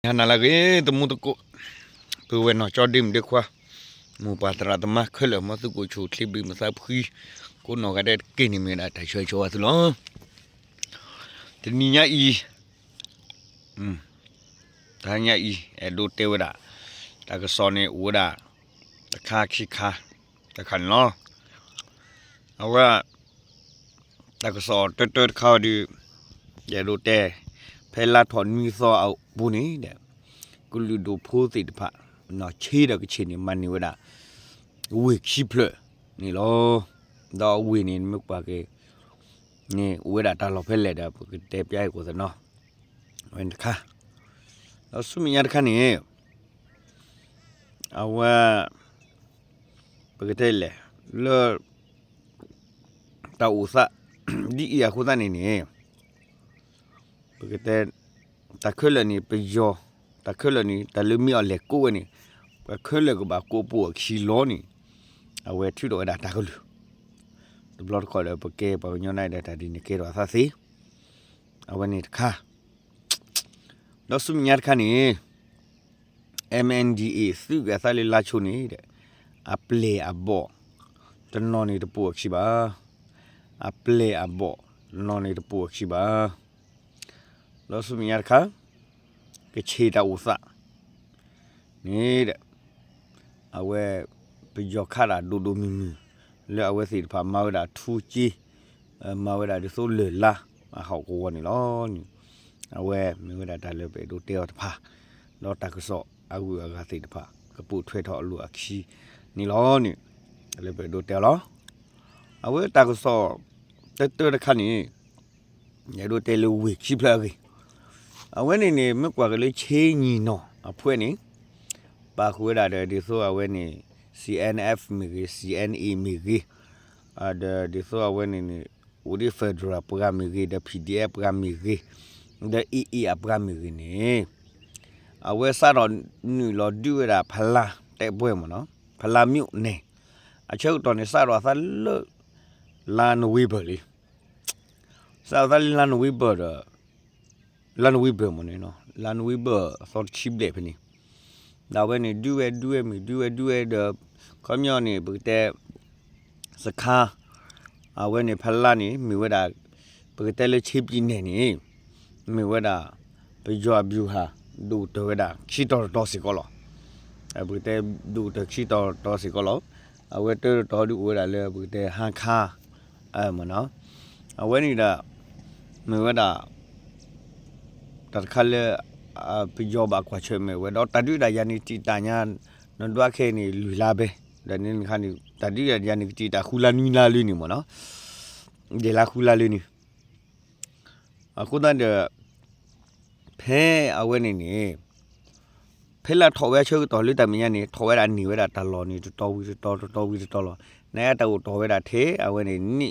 Hana lagi temu tu ko. Tu wen no chodim de kwa. Mu patra tama khele ma tu ko chu clip bi ma sa phi. Ko no ga de ke ni me da ta choi choi tu lo. Ti ni nya i. Hmm. Ta nya i e do te wa da. Ta ka so ne u da. Ta kha khi kha. Ta khan lo. Awa ta ka so te te kha di. Ya do te. ဖဲလာထွန်မီစောအ ဘူးနေတဲ့ကုလူဒိုဖိုးတိတဖနော်ချေးတဲ့ကချင်းနေမန်နေဝဒဝေခိဖလနေလောတော့ဝေနေမြပါကေနေဝေဒတာလောဖဲလက်တာပကတဲ့ပြိုင်ကိုစနော်ဝင်တခါတော့ဆုမရတခါနေအဝပကတဲ့လေလောတာဥစဒီအခုဒနေနေ porque ta khơi ni pe yo ta khơi ni ta lu mi ole ko ni pa khơi ko ba ko po khi lo ni a we thu do da ta ko lu the blood ko le pe pa nyo nai da ta di ni ke do sa si a we ni kha no sum nyar kha ni MNDA စုကစားလေလာချုံနေတဲ့ a play a ball တနော်နေတပူခိပါ a play a ball နော်နေတပူခိပါ lo su mi yar kha ke che ta u sa ni de a we pe jo kha da do do mi mi le a we si pha ma da thu chi ma we da de so le la ma hao ko ni lo ni a we mi we da da le pe do te o pha lo ta ko so a wu a ga si pha ka pu thwe tho lu a khi ni lo ni le pe do te lo a we ta ko so te te da kha ni ညတို့တဲလူဝေခိဖလာကြီး အဝဲနေနေမြကွာကလေးချင်းညီနော်အဖွဲနေပါခွေးတာတဲ့ဒီဆိုအဝဲနေ CNF မီကြီး CNE မီကြီးအဒဒီဆိုအဝဲနေနေဦးဒီဖက်ဒရယ်ပရမီကြီးတဲ့ PDF ပရမီကြီးတဲ့ EE ပရမီကြီးနေအဝဲစားတော့နူလောဒူရဖလာတဲ့ပွဲမနော်ဖလာမြို့နေအချုပ်တော်နေစားတော့သလလာနဝေးပါလေစားသလန်ဝေးပါတော့ lan wiber mo ne no lan wiber for cheap de phini da we ni du we du we mi du we du we de komyo ni bu te sakha a we ni phala ni mi we da bu te le cheap ji ne ni mi we da bu jo bu ha du to we da chi to to si ko lo a bu te du to chi to to si ko lo a we to to du we da le bu te han kha a mo no a we ni da mi we da တခါလေအပကြောပါကွာချွေမဲဝတော့တတိဒယာနီတီတညာနဒွားခဲနေလူလာပဲဒါနေခါနီတတိဒယာနီတီတာခူလာနီလာလေးနေမ နော်ဒီလာခူလာလေးနေအခုတန်းတဲ့ဖဲအဝဲနေနေဖဲလာထော်ဝဲချေတော်လေးတမညာနေထော်ဝဲတာနေဝဲတာတလော်နေတော်ဝီတော်တော်ဝီတော်လော်နေရတော့တော်ဝဲတာသေးအဝဲနေနိ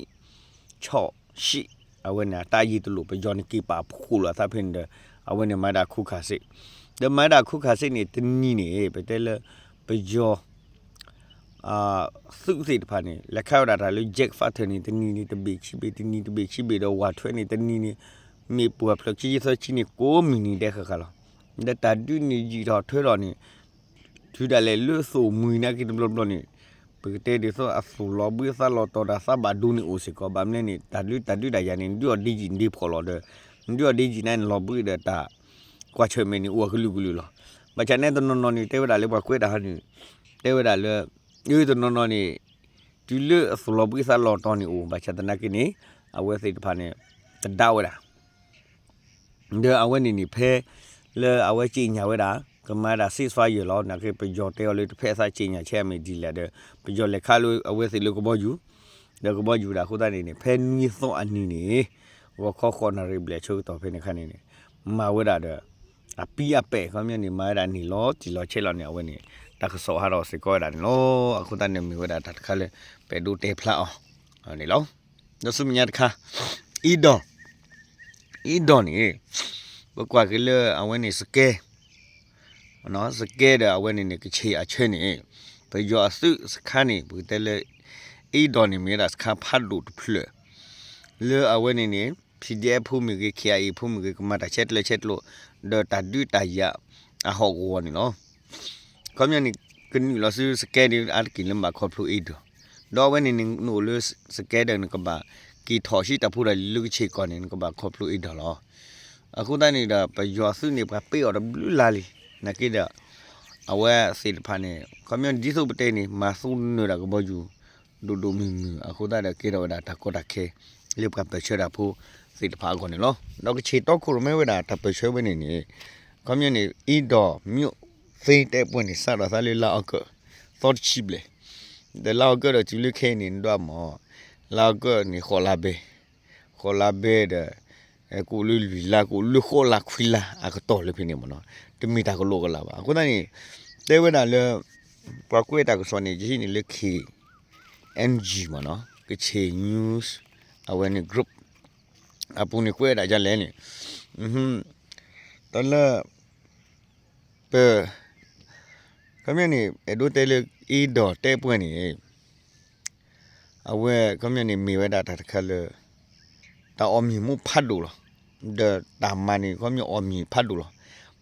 ချော့ရှိအဝဲနေတာယီတလို့ပကြောနိကိပါဖူလာသဖင်တဲ့ အဝဲနေမတာခုခါစိဒမတာခုခါစိနေတနီနေပတဲလပကြောအာစုစိတဖာနေလက်ခောက်တာဒါလို့ဂျက်ဖတ်နေတနီနေတပိချိပိတနီတပိချိပိတော့ဝါထွဲနေတနီနေမေပူဖလချီစချီနေကိုမီနီတဲ့ခါခလာဒတာဒူနီဂျီတော့ထွဲတော့နေထူတယ်လေလွဆိုမွေနာကိတဘလဘလနေပကတဲ့ဒီဆိုအဆူလောဘီဆာလောတော်ဒါဆာဘာဒူနီအိုစီကောဘာမနေနေတလူတလူဒါရနေဒီော်ဒီဂျီဒီဖော်လော်တဲ့ ဒီော်ဒီဂျီနိုင်လောဘီတဲ့တာကွာချွေမနီဝကလူကလူလောမချနဲ့တနော်နော်နီတဲဝဒါလေးဘကွေးတာဟာနီတဲဝဒါလေယူတနော်နော်နီဒီလေအဆူလောဘီဆာလောတော်နီအိုဘာချတနာကိနေအဝဲစိတ်တဖာနေတဒါဝဒါဒီအဝဲနီနီဖဲလေအဝဲကြည့်ညာဝဲတာကမာဒါစစ်ဆွာရလောနာကေပကြောတဲလေးတစ်ဖက်စားချင်းညာချဲမီဒီလာတဲ့ပကြောလက်ခါလို့အဝဲစီလို့ကဘောယူဒါကဘောယူတာခုတနေနေဖဲနီသောအနီနေ ဝခေါခေါနာရီဘလက်ချိုးတော့ဖဲနေခနေနေမာဝဲတာတဲ့အပီအပဲခမနေမာဒါနီလောဒီလောချဲလောနေအဝဲနေတခဆောဟာတော့စေကောတာလောအခုတနေမီဝဲတာတခါလေပဲဒူတေဖလာအောင်နေလောဒဆုမြတ်ခါအီဒောအီဒောနေဘကွာကလေးအဝဲနေစကဲနော်စကဲတဲ့အဝဲနေနေကချေအချဲနေဘယ်ကျော်စုစခန်းနေဘူးတဲလေအီဒေါ်နေမြေတာစခန်းဖတ်လို့ဖလလေအဝဲနေနေ PDF ဖူမီကခရီဖူမီကမတာချက်လချက်လို့ဒေါ်တာဒူတာရအဟောကောနီနော်ကွန်မြူနီကနီလဆူစကဲဒီအကိလမခေါဖလူအီဒိုဒေါ်ဝဲနီနိုလစကဲဒန်ကဘာကီထော်ရှိတဖူရလူချေကောနီကဘာခေါဖလူအီဒိုလောအခုတိုင်းနေတာပယောဆုနေပပေော်ဘလူလာလီနကိဒအဝဲစီတဖာနေကွန်မြူနီဒီဆိုပတဲနေမဆူနေတာကဘောဂျူဒိုဒိုမီအခုတိုင်းကေရောဒါတကောတခဲလေပကပချရာဖူ စီတဖာကောနေလောတော့ချေတော့ခုရမဲဝဒါတပချဲဝနေနေကွန်မြူနီအီဒောမြို့ဖေးတဲ့ပွင့်နေစတာသားလေးလောက်ကောသောချိဘလေဒါလောက်ကတော့ကျူလိခဲနေတော့မော la ko ni khola be khola be de e ku lu lu la ku lu khola khwila a ko to le phine mo no te mi ta ko lo ko la ba ko na ni te we na le pa ku ta ko so ni ji ni le khi ng mo no ke che news awareness group apu ni ku da ja le ni mhm ta la pe ကမြနေအဒိုတဲလေအီဒိုတဲပွင့်နေအဝဲကမြနေမိဝဲတာတခါလေတာအမီမူဖတ်လို့လားဒတာမနီကမြအမီဖတ်လို့လား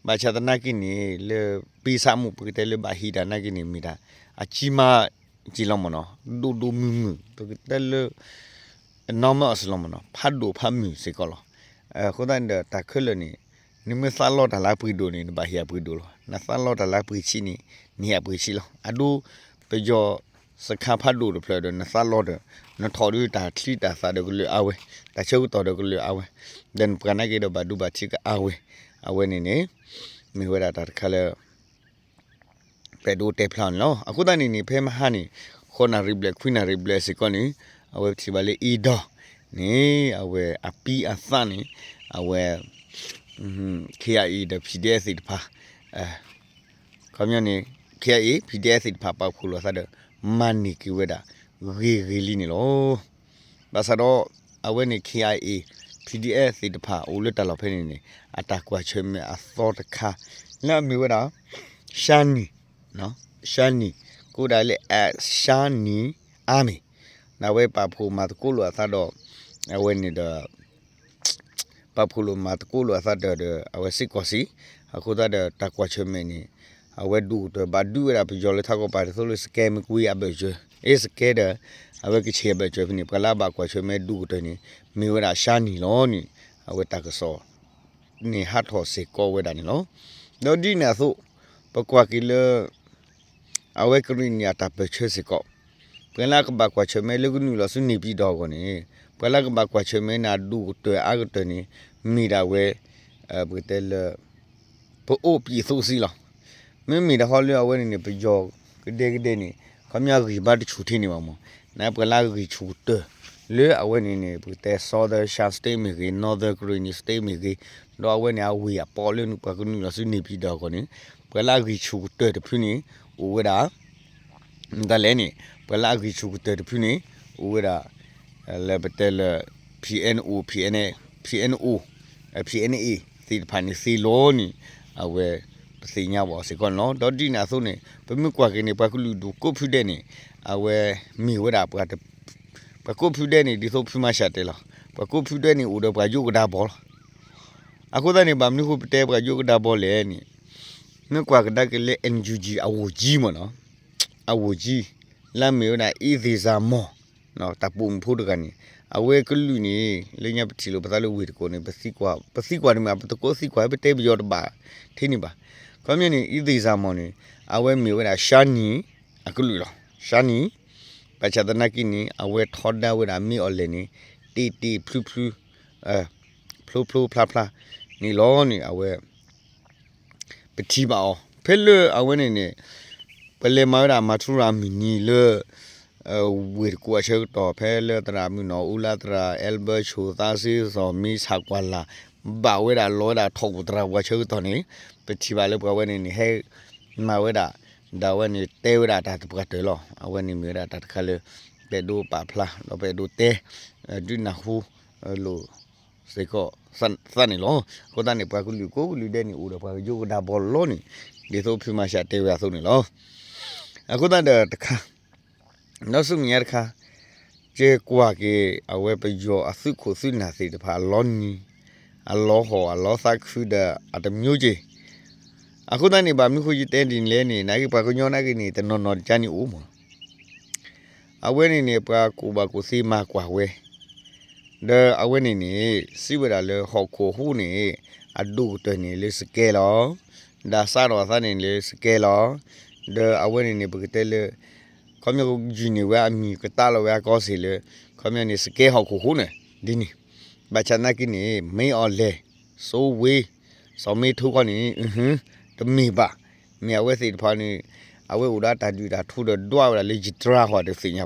ဘာချဒနာကိနေလေပိစာမှုပကတဲ့လေဘာဟီဒါနာကိနေမိတာအချီမာကြည်လောမနော်ဒူဒူမူမူပကတဲ့လေ နော်မအစလောမနော်ဖတ်လို့ဖတ်မီစေကောလားအဲခုဒန်ဒတာခလနေနိမဆာလောတာလာပရီဒိုနေဘာဟီယာပရီဒိုလားနဆာလောတာလာပရီချီနီနီယာပရီချီလားအဒူပကြောစခါဖတ်လို့ဖလဲတော့နဆာလောတော့နထော်ရတာထီတာစာတော့ကလေးအဝဲတချို့တော်တော့ကလေးအဝဲဒန်ပကနာကေတော့ဘဒူဘချီက အဝဲချိပါလေအီဒေါနေအဝဲအပီအသနေအဝဲခေအီဒဖီဒက်စစ်ဖာအဲကမြနေခေအီဖီဒက်စစ်ဖာပေါခုလောစတဲ့မန်နီကိဝဲတာရေဂီလီနေလောဘာစတော့အဝဲနေ KIA PDF စစ်တဖာဦးလက်တလောက်ဖဲနေနေအတကွာချွေမဲအသောတခါလက်မီဝဲတာရှာနီနော်ရှာနီကိုဒါလေအရှာနီအာမီ နာဝဲပါဖို့မတ်ကိုလိုအသာတော့အဝဲနေတော့ပါဖို့လိုမတ်ကိုလိုအသာတော့အဝဲစစ်ကောစီအခုဒါတကွာချွေမနေအဝဲဒူတော့ဘာဒူရပါကြောလေထားကိုပါတယ်ဆိုလို့စကဲမကူရပဲကျွအေးစကဲတယ်အဝဲကချေပဲကျွဖိနေပလာဘာကွာချွေမဲဒူတော့နေမေဝရရှာနီလောနီအဝဲတကစောနေဟတ်ဟောစေကောဝဲတာနေလောတော့ဒီနာဆို ပကွာကီလအဝဲကရင်ညာတာပဲချွေစေကောပလကဘာကွာချွေမဲလူကနူလောစုနေပြီးတော့ကောနေပလကဘာကွာချွေမဲနာဒူတော့အာကတနေမိတာဝဲအဘတဲလပိုအိုပြီဆိုစီလောမင်းမိတဟောလျောဝဲနေနေပကြောကတဲ့ကတဲ့နေခမရကြီးဘာတချူထင်းနေမှာမနာပလာကြီးချူတလေအဝဲနေနေပတဲ့ southern shan state မြေကြီး northern green state မြေကြီးတော့အဝဲနေအဝေးပေါ်လင်းပကနုလစနေပြီးတော့ကနေပလာကြီးချူတဲ့တဖူနေဝဲတာ ဒါလည်းနေပလာကြီးချူတဲ့တဖူနေဝဲတာလေပတဲ့ PNO PNA PNO PNA စီဖာနေစီလောနီအဝဲစီညာဘောစီကောနော်ဒေါ်ဒီနာဆိုနေပမကွာကနေပကလူဒူကိုဖူတဲ့နေအဝဲမီဝဒါပကပကိုဖူတဲ့နေဒီဆိုဖူမရှာတယ်လားပကိုဖူတဲ့နေဦးတော့ပယုကဒါဘောအခုတည်းနေဗမ်နုခုပတဲပယုကဒါဘောလေနေမကွာကဒကလေ NUG အဝကြီးမနော် အဝကြီးလမ်းမေနာအီဇီဇာမောနော်တပုံဖူဒကနေအဝဲကလူနေလေညပတီလိုပသားလိုဝေတကိုနေပစီကွာပစီကွာဒီမှာပတကိုစီကွာပတဲပြောတပါထင်းနေပါကွန်မြူနီဤသေးစာမော်နေအဝဲမြေဝဲတာရှာနီအခုလူလောရှာနီပချဒနာကိနီအဝဲထော်ဒါဝဲတာမီအော်လေနီတီတီဖလူဖလူအဲဖလူဖလူဖလာဖလာနီလောနီအဝဲပတိပါအောဖဲလအဝဲနေနေ ပလေမာရာမထူရာမီနီလေဝေကွာချေတော့ဖဲလေတရာမီနော်ဦးလာတရာအယ်ဘတ်ချိုသားစီဇော်မီဆာကွာလာဘာဝဲတာလောတာထောက်တရာဝါချေတော့နေပတိပါလေဘဝနေနေဟဲမဝဲတာဒါဝဲနေတဲဝဲတာတပတ်တယ်လောအဝဲနေမြေတာတခါလေပေဒိုပါဖလာလောပေဒိုတဲဒူနာဟူလိုစေကောစန်စန်နေလောကိုတန်နေပွားကူလူကိုလူတဲ့နေဦးတော့ပွားယိုကဒါဘောလောနေဒီဆိုဖိမရှာတဲဝဲဆိုနေလော အခုတန်တဲ့တခါနောက်ဆုံးမြရခါကျေကွာကေအဝဲပယောအစုခုစုနာစီတဖာလောနီအလောဟောအလောသခုဒအတမျိုးကြီးအခုတန်းနေပါမြခုကြီးတဲတင်လဲနေနိုင်ပါကညောနာကနေတနော်နော်ဂျာနီဦးမအဝဲနေနေပါကိုပါကိုစီမကွာဝဲဒါအဝဲနေနေစီဝရလေဟောက်ကိုဟူနေအဒုတနေလေစကဲလောဒါစားတော့သားနေလေစကဲလော ဒါအဝဲနေနေပကတဲလေခမယောဂျီနေဝအမီကတာလောဝကောစီလေခမယောနေစကဲဟောက်ကိုဟူနေဒီနီဘာချနာကိနေမင်းအော်လေဆိုဝေးစောမေထုခနီအဟင်းတမီပါမြဝဲစီတဖာနီအဝဲဥဒါတာဒူတာထူတော့တွားလာလေဂျီတရာဟောတဲ့စင်ရ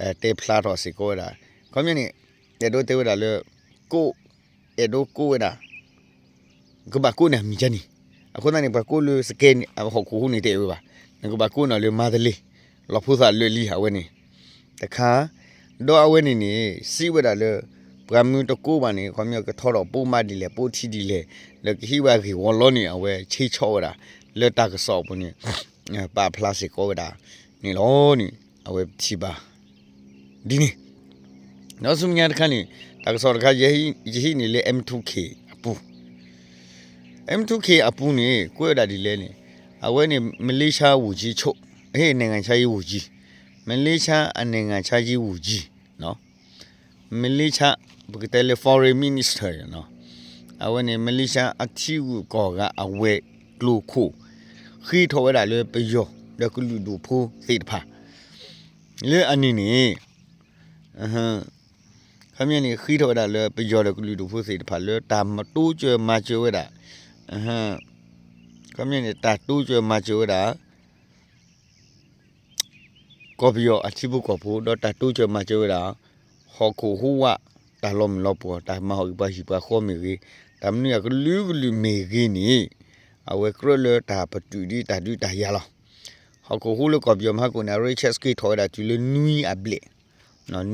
ပါအဝဲနေစီဝဒါလေဟောကိုဟူဝဲနီအဝဲနေကဘာကုနာမီလေအာကမြနေမဒလီဟောကိုဟူဖာဒူလောနီအဝဲတေဖလာတော့စီကိုဒါကမြနေတေဒိုတေဝဒါလေကိုエドကိုဝဒါကဘာကုနာမီဂျနီအခုနနေဘာကိုလူစကဲဟောကိုဟူနေတဲ့ဝပါငကဘာကုနာလေမဒလီလောဖူစာလွေလီဟာဝဲနေတခါတော့အဝဲနေနေစီဝဒါလေပရမူတကူပါနေခွန်မြောကထောတော့ပိုမဒီလေပိုထီဒီလေလေခိဝါခိဝလောနေအဝဲချေချောတာလေတကဆော့ပနေပါပလတ်စတစ်ကိုဒါနေလောနေအဝဲချီပါ ဒီနေနောက်ဆုံးညာတခါနေတကဆော့တခါယေဟိယေဟိနေလေ M2K အပူ M2K အပူနေကိုရတာဒီလဲနေအဝဲနေမလေးရှားဝူကြီးချုပ်အေးနိုင်ငံခြားရေးဝူကြီးမလေးရှားအနိုင်ငံခြားရေးဝူကြီးနော်မလေးရှားဘကတယ် foreign minister နော်အဝနေမလေးရှားအချီဝကောကအဝဲကလူခုခီထော်ရတာလေပယောလကလူဒူဖိုးသိတဖာလေအနီနေ အဟမ်ခမင်းနေခီထော်တာလေပယောလကလူဒူဖိုးသိတဖာလေတာမတူးကျွမကျွရတာအဟမ်ခမင်းနေတာတူးကျွမကျွရတာကောပီယောအချိဘကောဖိုဒတာတူချမချဝရာဟောကိုဟူဝတာလုံးလောပေါ်တာမဟုတ်ပါရှိပါခေါ်မီရီတမနီကလူကလူမေဂီနီအဝဲကရလတာပတူဒီတာဒူတာရလာဟောကိုဟူလကောပီယောမကိုနာရိချက်စကီထော်တာတူလနွီအဘလေနော်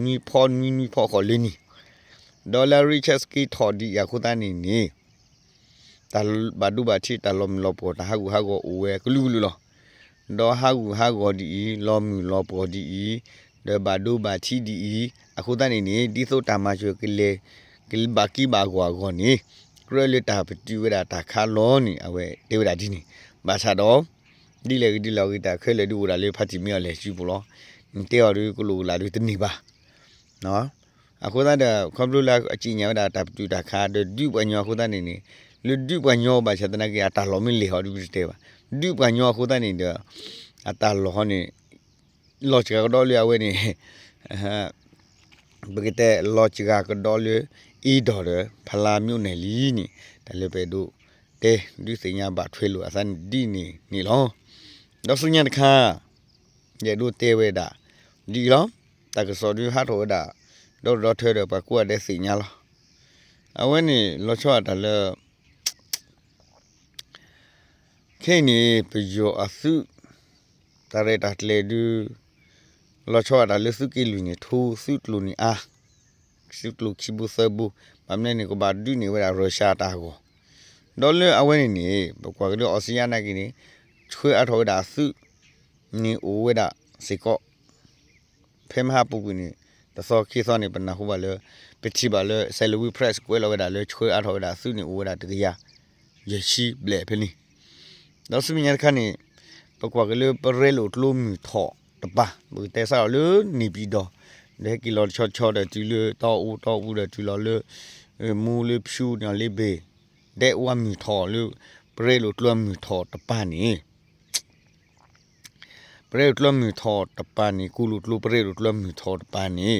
နွီဖော်နွီနွီဖော်ခေါ်လနီဒေါ်လာရိချက်စကီထော်ဒီယခုတန်နီနီတာဘာဒူဘာချီတာလုံးလောပေါ်တာဟာကူဟာကိုအိုဝဲကလူကလူလောဒေါ်ဟာကူဟာဂောဒီလောမူလောပေါ်ဒီဒဘာဒိုဘာချီဒီအခုတနေနေဒီဆိုတာမချွေကလေကလဘကီဘာကွာကောနေကရလတာပတူဝဒတာခါလောနေအဝဲဒေဝဒဒီနေဘာသာတော့ဒီလေဒီလောကီတာခဲလေဒူရာလေဖတ်တီမြေလေရှိဘူးလော တေော်ရီကလူလာလူတနေပါနော်အခုတတဲ့ကွန်ပျူတာအကြည့်ညာတာတပတူတာခါဒဒူပညောအခုတနေနေလူဒူပညောဘာချတနာကတာလောမီလေဟောဒီတေပါဒုပညောခုတနေတဲ့အတာလောနေလောချကတော့လျာဝဲနေဟာဘဂတဲ့လောချကတော့လအီဒေါ်ရဖလာမြို့နယ်လီနီတလည်းပဲတို့တဲဒီစညာဘာထွေးလို့အစန်ဒီနီနီလောတော့စညာတခါရဲ့တို့တဲဝဲတာ ဒီလောတကစောဒီဟာထောဒါတော့တော့ထွေးတော့ပကွာတဲ့စညာလောအဝဲနေလောချောတာလည်းခဲနေပယောအစုတရတာလေဒူလောချောတာလစုကီလူနေထူစုလူနေအာစုလူခိဘူဆဘူမမနေကိုဘာဒူနေဝရရုရှားတာကိုဒေါ်လအဝဲနေနေဘကွာကလေးအော်စီယာနာကီနေချွေအထောဒါစုနေအိုဝဲတာစေကော ဖေမဟာပူကီနေတစောခိစောနေပနာဟူပါလေပတိပါလေဆယ်လူဝီပရက်ကွဲလောဝဲတာလေချွေအထောဒါစုနေအိုဝဲတာတကရရရှိဘလေဖနီတော့စမညာခါနေပကွာကလေးပရဲလို့တလို့မြူထော့တပါဘူတဲဆောက်လို့နေပြီးတော့လေကီလိုချော့ချော့တဲ့တူလို့တော့ဦးတော့ဦးတဲ့တူလို့လေမူလေးဖြူညာလေးဘေးတဲ့ဝမ်မြူထော့လို့ပရဲလို့တလို့မြူထော့တပါနေ ပရဲတလို့မြူထော့တပါနေကူလို့တလို့ပရဲလို့တလို့မြူထော့တပါနေ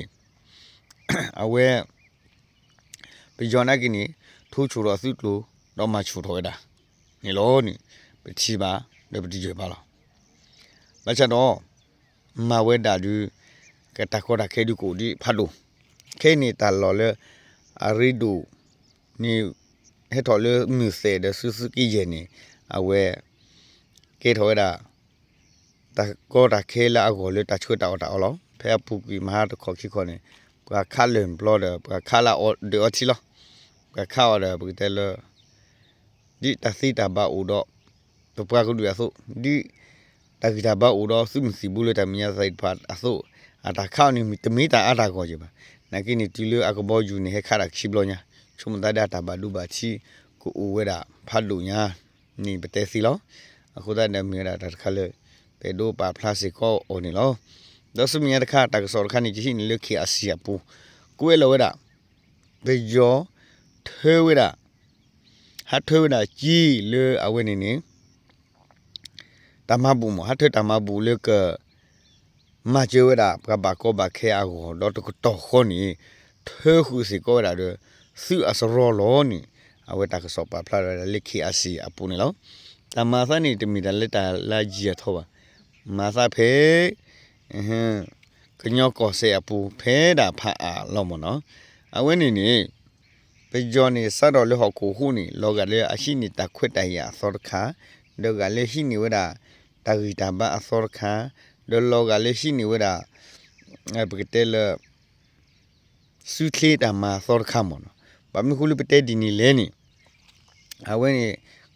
အဝဲပီဂျောနာကင်းနေထူချူတော့သုလို့တော့မှချူထော်တာနေလို့နေပတိပါလေပတိကြပါလားမချတော့မဝဲတာဒီကတခေါ်တာခဲဒီကိုဒီဖတ်လို့ခဲနေတာလော်လေအရီဒူနီဟဲ့တော်လေမြူစေတဲ့ဆူဆူကီယနေအဝဲကေထော်တာ တကောတာခဲလာအကိုလေတချွတ်တောက်တာအော်ဖဲပူကီမဟာတခေါ်ခိခေါ်နေပကခါလင်ဘလော့ပကခါလာအော်ဒီအော်ချီလောပကခါအော်ပကတဲလဒီတသီတာဘာဦးတော့တပွားကလူအဆိုဒီတကကြပါဦးတော့စုမစီဘူးလေတမညာဆိုင်ဖတ်အဆိုအတာခေါနေတမီတာအတာကိုကြပါနကိနေတီလအကဘောယူနေခါရခိဘလောညာချုံတဒတာဘာလူဘာချီကိုဦးဝဲတာဖတ်လူညာနေပတဲစီလောအခုတည်းနေမြေတာတခါလေ ပေဒိုပါပလတ်စကောအိုနေလောဒစမီရခါတကစောခါနေချီနေလခိအစီယပူကိုဲလောဝဲတာဘေယောထဲဝဲတာဟာထဲဝဲတာကြီးလေအဝဲနေနေတမဘူမဟာထဲတမဘူလေကမကျဝဲတာကဘာကောဘာခဲအကိုတော့တကတော့ခေါနီထဲခုစီကောတာတော့စုအစရောလောနီအဝဲတာကစောပါဖလာလေခိအစီအပူနေလောတမသနီတမီတလက်တာလာကြီးရထောပါ မာသဖေအဟင်းကညောကောဆေအပူဖဲတာဖာအားလောမနော်အဝဲနေနေပေကျော်နေစတော့လေဟောကိုခုနေလောကလေအရှိနေတာခွတ်တရသောတခါဒေကလေရှိနေဝတာတဂီတဘာအသောတခါဒေလောကလေရှိနေဝတာအပကတဲလစုခလေတာမှာသောတခါမနော်ဘာမခုလပတဲဒီနီလဲနေအဝဲနေ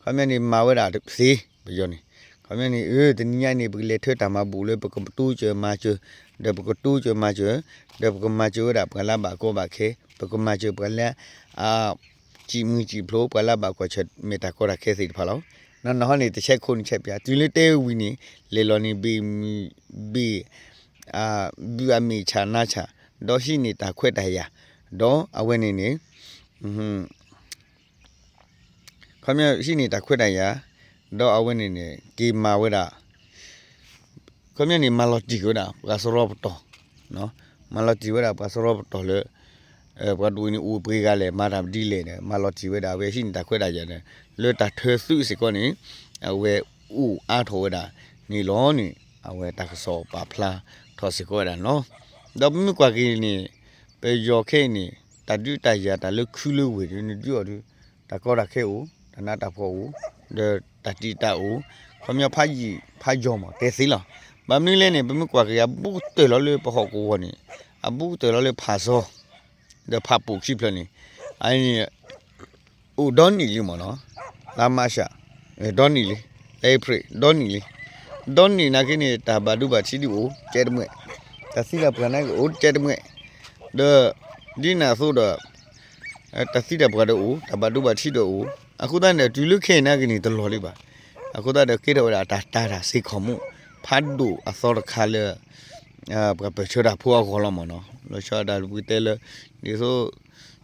ခမနေမာဝတာစီပေကျော်နေ အမေနီအေးတနည်းနေပကလေထွတာမဘူးလေပကတူးချေမာချေဒပကတူးချေမာချေဒပကမာချေရပကလာဘကောဘခေပကမာချေပကလေအာជីမူជីဖလိုပကလာဘကောချက်မေတာကောရခေစီဖလောနော်နော်နေတစ်ချက်ခုန်ချက်ပြဒီလေးတဲဝီနေလေလော်နေဘီဘီအာဘူအမီချာနာချာဒေါ်ရှိနေတာခွက်တရာဒေါ်အဝဲနေနေဟွန်းခမရရှိနေတာခွက်တရာ ဒေါ်အဝဲနေနေကေမာဝဲတာခမနေမလော်တီကိုတာပကစရောပတော်နော်မလော်တီဝဲတာပကစရောပတော်လေအဲဘတ်ဝင်းဦးပေးကလည်းမာတာဒီလေနဲ့မလော်တီဝဲတာပဲရှိနေတာခွဲတာကြတယ်လွတ်တာထွစုစီကောနေအဝဲဦးအားထောဝဲတာနီလောနေအဝဲတကစောပါဖလားထောစီကောတာနော်တော့မြကွာကင်းနေပေယောခဲနေတတုတရတာလခုလူဝေနေဒီော်ဒီတကောတာခဲဦးတနာတာဖောဦးဒ တတိတအိုခမဖာကြီးဖာကြောမှာကဲစီလာမမနီလဲနေဘမကွာကရဘူးတဲလောလေပဟကိုဝနေအဘူးတဲလောလေဖာစောဒါဖာပုတ်ချိပလနေအိုင်းအိုဒွန်နီလီမနော်လာမရှာဒွန်နီလီလေဖရီဒွန်နီလီဒွန်နီနာကိနေတာဘာဒူဘာချီဒီအိုကျဲတမွဲတစီလာပလနာကိုအိုကျဲတမွဲဒါဒီနာဆိုတော့တစီတဲ့ဘွားတို့အိုဒါဘာဒူဘာချီတော့အို ည်းနဲ့ဒီလူခေနာကနီတလော်လေးပါအခုတည်းကေတော့တာတာတာစိတ်ခေါ်မှုဖတ်ဒူအစောခါလေအာပပချရာဖွာခေါ်လာမနော်လောချာဒါလူတဲလေဒီဆို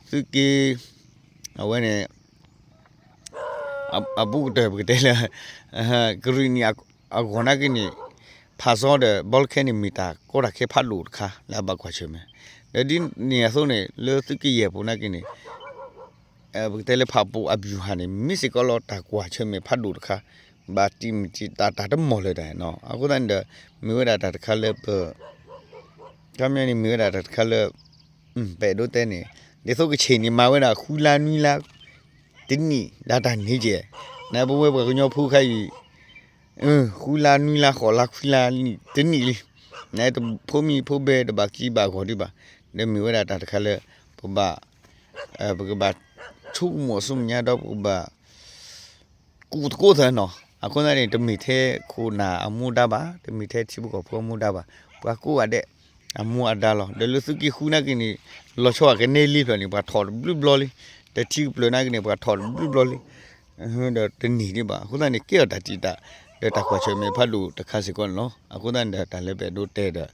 စုကီအဝဲနဲ့အဘူတဲ့ဘတဲလေအာဂရီနီအဂေါနာကနီဖာစောတဲ့ဘောလ်ခဲနီမီတာကိုရခေဖတ်လို့ခါလာဘကွာချေမဲဒီနီအစိုးနေလေစုကီရဲ့ပုံနာကနီ အဲဘတဲလေဖာပူအဘူဟာနီမစ်စကလောတာကွာချေမဲဖတ်လို့ခါဘာတီမတီတာတာတမော်လေတဲ့နော်အခုတည်းမြေဝဒတာတခါလေပကမ်းမြနေမြေဝဒတာတခါလေอืมပဲတို့တဲ့နေဒီဆိုကချိန်နေမှာဝဲတာခူလာနွီလာတင်းနီလာတာနေကျနေဘဝဘကညောဖူးခိုင်အင်းခူလာနွီလာခေါ်လာခူလာနီတင်းနီလီနေတဖိုမီဖိုဘဲတဘာကီဘာခေါ်ဒီပါနေမြေဝဒတာတခါလေပဘအဲဘကဘာ ချုံမဆုမြတော့ပဘကူတကိုတဲ့နော်အခုနည်းတမီသေးခုနာအမှုတာပါတမီသေးချိဘကိုဖောမှုတာပါဘကူရတဲ့အမှုအဒါလောဒလူစုကီခုနာကင်းလောချောကနေလီပနီပါထော်ဘလူဘလလီတတိပလနာကနေပါထော်ဘလူဘလလီဟိုဒတနီဒီပါခုနည်းကေတတိတာဒတခွချေမေဖတ်လို့တခါစီကောနော်အခုနည်းတလည်းပဲဒိုတဲတဲ့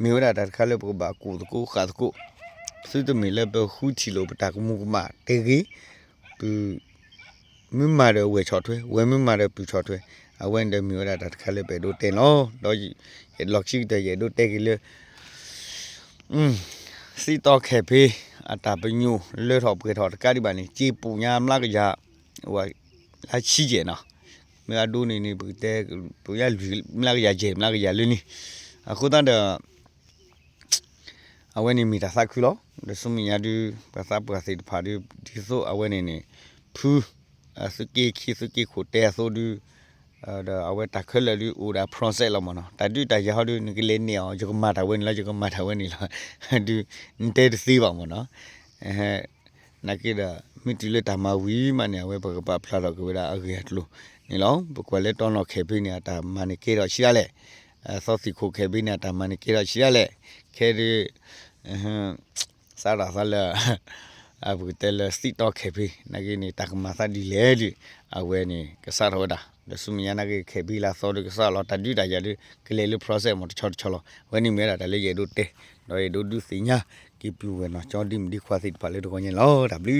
မြေဝရတာခါလည်းပဘာကူတကူခါတကူ စုတမီလည်းပဲခူချီလို့ပတာကမှုကမတေကြီးပူမင်းမာတဲ့ဝေချော်ထွဲဝဲမင်းမာတဲ့ပူချော်ထွဲအဝဲတဲ့မြေဝရတာခါလည်းပဲဒိုတဲနော်တော့လောက်ရှိတဲ့ရေဒိုတဲကြီးလေอืมစီတော့ခဲဖေးအတာပညူလေထော်ပြေထော်တကတိပါနေជីပူညာမလားကရဟိုလာချီကျနော်မရဒိုနေနေပတဲပူရလူမလားကရဂျေမလားကရလူနီအခုတန်းတဲ့ အဝဲနေမီတာစကူလောဒဆုမီယာဒူပစာပစီဖာဒူဒီဆိုအဝဲနေနေဖူအစကေခီစကေခိုတဲဆိုဒူအဲအဝဲတခက်လလူဦးဒါဖရန့်ဆက်လောမနော်တတူတရဟောဒူနကလေးနေအောင်ဂျကမတာဝဲနေလားဂျကမတာဝဲနေလားဒူတဲတစီပါမနော်အဲနကိဒါမီတီလက်တမဝီမနေဝဲဘကပဖလာတော့ကဝဲဒါအကေတ်လို့နေလောဘကွယ်လေတောင်းတော့ခေပေးနေတာမန်နေကေတော့ရှိရလေအဲစောစီခိုခေပေးနေတာမန်နေကေတော့ရှိရလေ ခေဒီအဟမ်စားတာစားလာအဘူတယ်စတီတော့ခေပေးနဂိနေတကမသာဒီလေဒီအဝဲနေကစားတော့တာဒဆုမယနာကေခေပေးလာစောဒကစားလောတဒူတာရဒီကလေးလူ process မတချောချောလောဝဲနေမဲတာတလေရဒုတေတော့ရဒုဒုစညာကိပူဝဲနော်ချောဒီမဒီခွာစိတ်ပါလေတော့ညလော W